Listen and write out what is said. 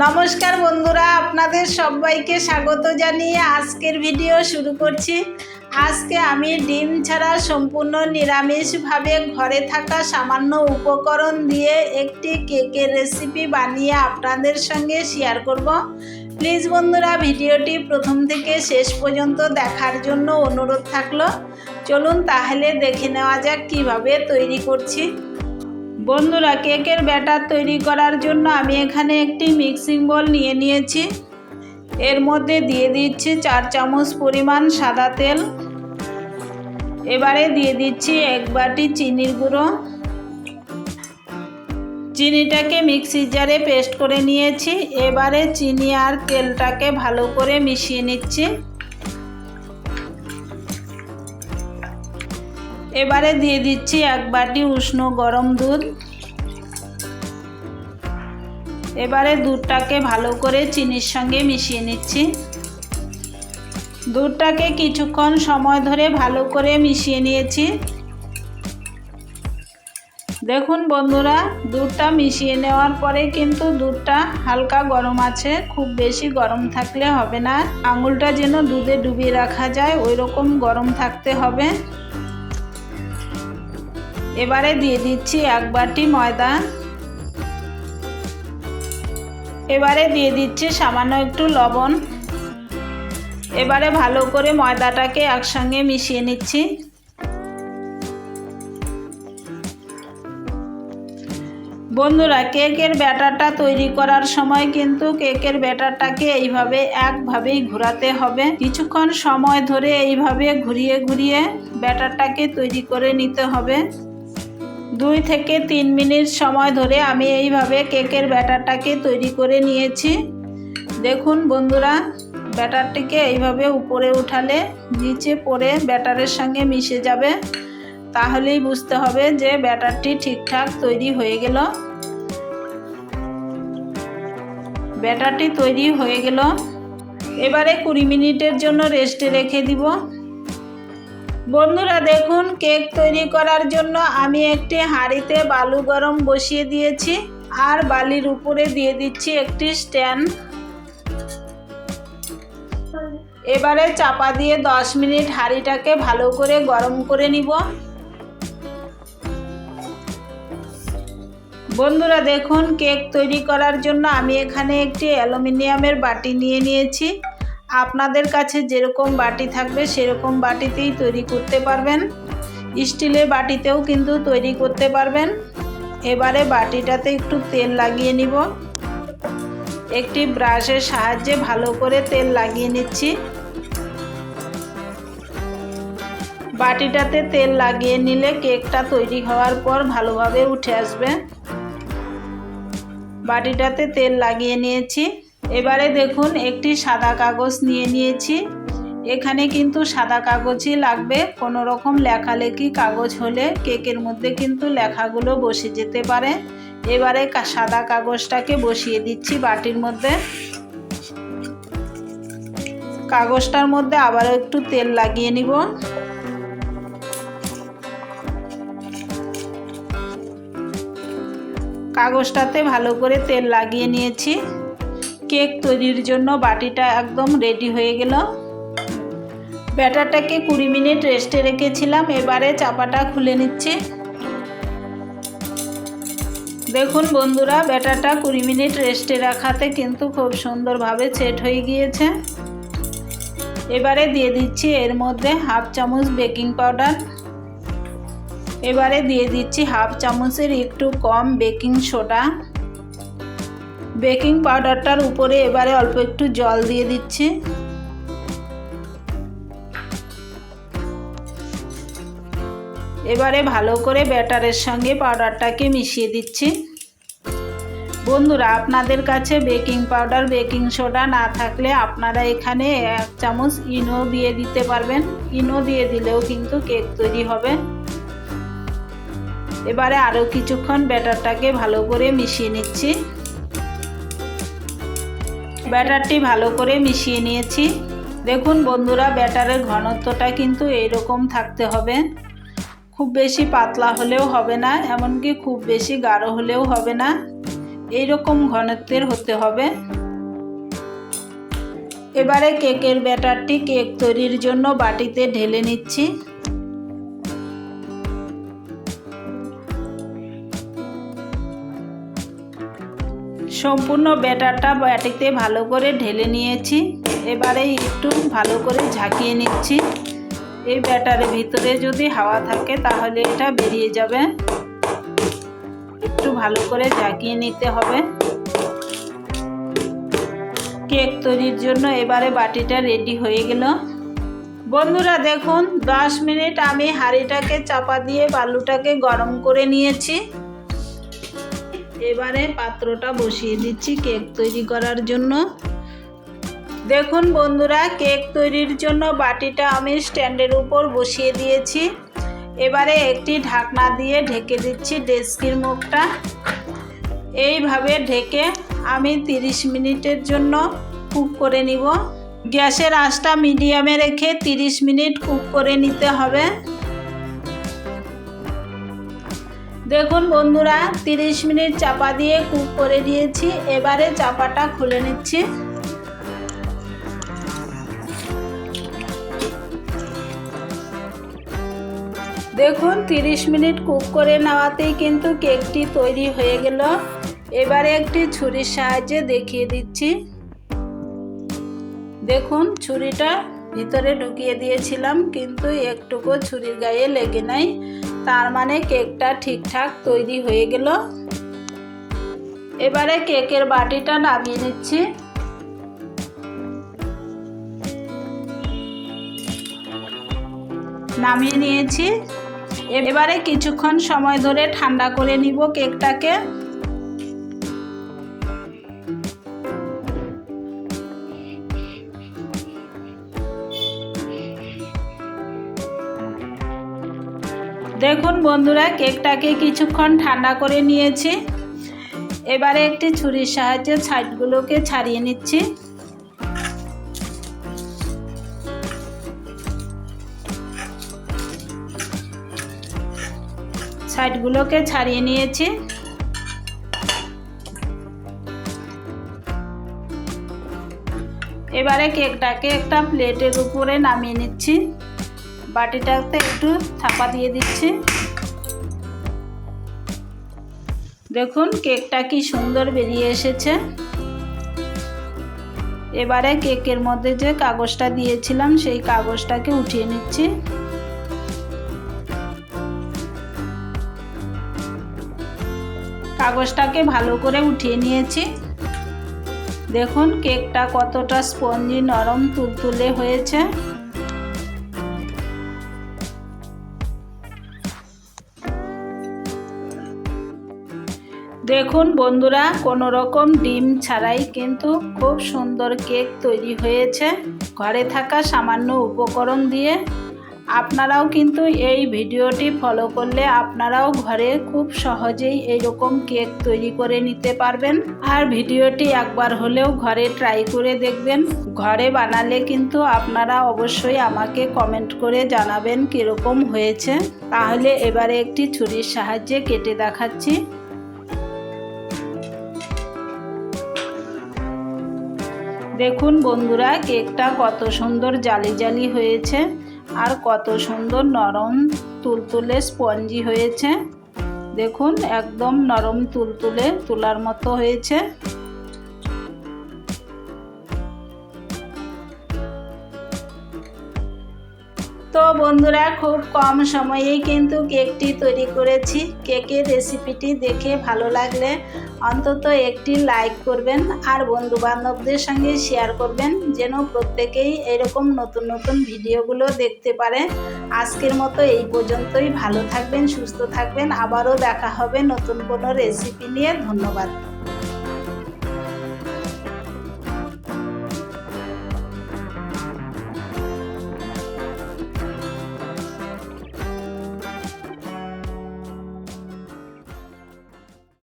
নমস্কার বন্ধুরা, আপনাদের সবাইকে স্বাগত জানিয়ে আজকের ভিডিও শুরু করছি। আজকে আমি ডিম ছাড়া সম্পূর্ণ নিরামিষভাবে ঘরে থাকা সামান্য উপকরণ দিয়ে একটি কেকের রেসিপি বানিয়ে আপনাদের সঙ্গে শেয়ার করব। প্লিজ বন্ধুরা, ভিডিওটি প্রথম থেকে শেষ পর্যন্ত দেখার জন্য অনুরোধ থাকল। চলুন তাহলে দেখে নেওয়া যাক কীভাবে তৈরি করছি। বন্ধুরা, কেকের ব্যাটার তৈরি করার জন্য আমি এখানে একটি মিক্সিং বল নিয়ে নিয়েছি। এর মধ্যে দিয়ে দিচ্ছি চার চামচ পরিমাণ সাদা তেল। এবারে দিয়ে দিচ্ছি এক বাটি চিনির গুঁড়ো। চিনিটাকে মিক্সির জারে পেস্ট করে নিয়েছি। এবারে চিনি আর তেলটাকে ভালো করে মিশিয়ে নিচ্ছি। এবারে দিয়ে দিচ্ছি এক বাটি উষ্ণ গরম দুধ। এবারে দুধটাকে ভালো করে চিনির সঙ্গে মিশিয়ে নিচ্ছি। দুধটাকে কিছুক্ষণ সময় ধরে ভালো করে মিশিয়ে নিয়েছি। দেখুন বন্ধুরা, দুধটা মিশিয়ে নেওয়ার পরে কিন্তু দুধটা হালকা গরম আছে, খুব বেশি গরম থাকলে হবে না। আঙুলটা যেন দুধে ডুবিয়ে রাখা যায় ওই রকম গরম থাকতে হবে। এবারে দিয়ে দিচ্ছি এক বাটি ময়দা। এবারে দিয়ে দিচ্ছি সামান্য একটু লবণ। এবারে ভালো করে ময়দাটাকে একসঙ্গে মিশিয়ে নিচ্ছি। বন্ধুরা, কেকের ব্যাটারটা তৈরি করার সময় কিন্তু কেকের ব্যাটারটাকে এইভাবে একভাবেই ঘোরাতে হবে। কিছুক্ষণ সময় ধরে এইভাবে ঘুরিয়ে ঘুরিয়ে ব্যাটারটাকে তৈরি করে নিতে হবে। দুই থেকে তিন মিনিট সময় ধরে আমি এইভাবে কেকের ব্যাটারটাকে তৈরি করে নিয়েছি। দেখুন বন্ধুরা, ব্যাটারটিকে এইভাবে উপরে উঠালে নিচে পড়ে ব্যাটারের সঙ্গে মিশে যাবে। তাহলেই বুঝতে হবে যে ব্যাটারটি ঠিকঠাক তৈরি হয়ে গেল। ব্যাটারটি তৈরি হয়ে গেল। এবারে কুড়ি মিনিটের জন্য রেস্টে রেখে দিব। বন্ধুরা দেখুন, কেক তৈরি করার জন্য আমি একটি হাঁড়িতে বালু গরম বসিয়ে দিয়েছি আর বালির উপরে দিয়ে দিচ্ছি একটি স্ট্যান্ড। এবারে চাপা দিয়ে দশ মিনিট হাঁড়িটাকে ভালো করে গরম করে নিব। বন্ধুরা দেখুন, কেক তৈরি করার জন্য আমি এখানে একটি অ্যালুমিনিয়ামের বাটি নিয়ে নিয়েছি। আপনাদের কাছে যেরকম বাটি থাকবে সেরকম বাটিতেই তৈরি করতে পারবেন। স্টিলের বাটিতেও কিন্তু তৈরি করতে পারবেন। এবারে বাটিটাতে একটু তেল লাগিয়ে নিব। একটি ব্রাশের সাহায্যে ভালো করে তেল লাগিয়ে নিচ্ছি। বাটিটাতে তেল লাগিয়ে নিলে কেকটা তৈরি হওয়ার পর ভালোভাবে উঠে আসবে। বাটিটাতে তেল লাগিয়ে নিয়েছি। এবারে দেখুন, একটি সাদা কাগজ নিয়ে নিয়েছি। এখানে কিন্তু সাদা কাগজই লাগবে। কোনো রকম লেখালেখি কাগজ হলে কেকের মধ্যে কিন্তু লেখাগুলো বসে যেতে পারে। এবারে সাদা কাগজটাকে বসিয়ে দিচ্ছি বাটির মধ্যে। কাগজটার মধ্যে আবারও একটু তেল লাগিয়ে নিব। কাগজটাতে ভালো করে তেল লাগিয়ে নিয়েছি। কেক তৈরির জন্য বাটিটা একদম রেডি হয়ে গেল। ব্যাটারটাকে কুড়ি মিনিট রেস্টে রেখেছিলাম, এবারে চাপাটা খুলে নিচ্ছি। দেখুন বন্ধুরা, ব্যাটারটা কুড়ি মিনিট রেস্টে রাখাতে কিন্তু খুব সুন্দরভাবে সেট হয়ে গিয়েছে। এবারে দিয়ে দিচ্ছি এর মধ্যে হাফ চামচ বেকিং পাউডার। এবারে দিয়ে দিচ্ছি হাফ চামচের একটু কম বেকিং সোডা। বেকিং পাউডারটার উপরে এবারে অল্প একটু জল দিয়ে দিচ্ছি। এবারে ভালো করে ব্যাটারের সঙ্গে পাউডারটাকে মিশিয়ে দিচ্ছি। বন্ধুরা, আপনাদের কাছে বেকিং পাউডার, বেকিং সোডা না থাকলে আপনারা এখানে এক চামচ ইনো দিয়ে দিতে পারবেন। ইনো দিয়ে দিলেও কিন্তু কেক তৈরি হবে। এবারে আরও কিছুক্ষণ ব্যাটারটাকে ভালো করে মিশিয়ে নিচ্ছি। ব্যাটারটি ভালো করে মিশিয়ে নিয়েছি। দেখুন বন্ধুরা, ব্যাটারের ঘনত্বটা কিন্তু এইরকম থাকতে হবে। খুব বেশি পাতলা হলেও হবে না, এমনকি খুব বেশি গাঢ় হলেও হবে না। এই রকম ঘনত্বের হতে হবে। এবারে কেকের ব্যাটারটি কেক তৈরির জন্য বাটিতে ঢেলে নিচ্ছি। সম্পূর্ণ ব্যাটারটা বাটিতে ভালো করে ঢেলে নিয়েছি। এবারে একটু ভালো করে ঝাঁকিয়ে নিচ্ছি। এই ব্যাটারের ভিতরে যদি হাওয়া থাকে তাহলে এটা বেরিয়ে যাবে। একটু ভালো করে ঝাঁকিয়ে নিতে হবে। কেক তৈরির জন্য এবারে বাটিটা রেডি হয়ে গেল। বন্ধুরা দেখুন, দশ মিনিট আমি হাঁড়িটাকে চাপা দিয়ে বালুটাকে গরম করে নিয়েছি। এবারে পাত্রটা বসিয়ে দিচ্ছি কেক তৈরি করার জন্য। দেখুন বন্ধুরা, কেক তৈরির জন্য বাটিটা আমি স্ট্যান্ডের উপর বসিয়ে দিয়েছি। এবারে একটি ঢাকনা দিয়ে ঢেকে দিচ্ছি ডেস্কির মুখটা। এইভাবে ঢেকে আমি 30 মিনিটের জন্য কুক করে নিব। গ্যাসের আঁচটা মিডিয়ামে রেখে 30 মিনিট কুক করে নিতে হবে। দেখুন বন্ধুরা 30 মিনিট চাপা দিয়ে কুক করে দিয়েছি। এবারে চাপাটা খুলে নিচ্ছি। দেখুন 30 মিনিট কুক করে নেওয়াতেই কিন্তু কেকটি তৈরি হয়ে গেল। এবারে একটি ছুরির সাহায্যে দেখিয়ে দিচ্ছি। দেখুন, ছুরিটা ভিতরে ঢুকিয়ে দিয়েছিলাম, কিন্তু একটুকু ছুরির গায়ে লেগে নাই। তার মানে কেকটা ঠিকঠাক তৈরি হয়ে গেল। এবারে কেকের বাটিটা নামিয়ে নিচ্ছি। নামিয়ে নিয়েছি। এবারে কিছুক্ষণ সময় ধরে ঠান্ডা করে নিব কেকটাকে। দেখুন বন্ধুরা, কেকটাকে কিছুক্ষণ ঠান্ডা করে নিয়েছি। এবারে একটি ছুরির সাহায্যে সাইডগুলোকে ছাড়িয়ে নিচ্ছি। সাইডগুলোকে ছাড়িয়ে নিয়েছি। এবারে কেকটাকে একটা প্লেটের উপরে নামিয়ে নিচ্ছি। বাটিটাতে একটু থাপা দিয়ে দিচ্ছি। দেখুন, কেকটা কি সুন্দর বেরিয়ে এসেছে। এবারে কেকের মধ্যে যে কাগজটা দিয়েছিলাম, সেই কাগজটাকে উঠিয়ে নিচ্ছি। কাগজটাকে ভালো করে উঠিয়ে নিয়েছি। দেখুন, কেকটা কতটা স্পঞ্জি নরম, তুলতুলে হয়েছে। দেখুন বন্ধুরা কোনো রকম ডিম ছাড়াই কিন্তু খুব সুন্দর কেক তৈরি হয়েছে। ঘরে থাকা সামান্য উপকরণ দিয়ে। আপনারাও কিন্তু এই ভিডিওটি ফলো করলে আপনারাও ঘরে খুব সহজেই এইরকম কেক তৈরি করে নিতে পারবেন। আর ভিডিওটি একবার হলেও ঘরে ট্রাই করে দেখবেন। ঘরে বানালে কিন্তু আপনারা অবশ্যই আমাকে কমেন্ট করে জানাবেন কীরকম হয়েছে। তাহলে এবারে একটি ছুরির সাহায্যে কেটে দেখাচ্ছি। দেখুন বন্ধুরা, কেকটা কত সুন্দর জালি জালি হয়েছে আর কত সুন্দর নরম তুলতুলে স্পঞ্জি হয়েছে। দেখুন, একদম নরম তুলতুলে, তোলার মতো হয়েছে। তো বন্ধুরা, খুব কম সময়েই কিন্তু কেকটি তৈরি করেছি। কেকের রেসিপিটি দেখে ভালো লাগলে অন্তত একটি লাইক করবেন আর বন্ধু বান্ধবদের সঙ্গে শেয়ার করবেন, যেন প্রত্যেকেই এরকম নতুন নতুন ভিডিওগুলো দেখতে পারে। আজকের মতো এই পর্যন্তই। ভালো থাকবেন, সুস্থ থাকবেন। আবারও দেখা হবে নতুন কোনো রেসিপি নিয়ে। ধন্যবাদ।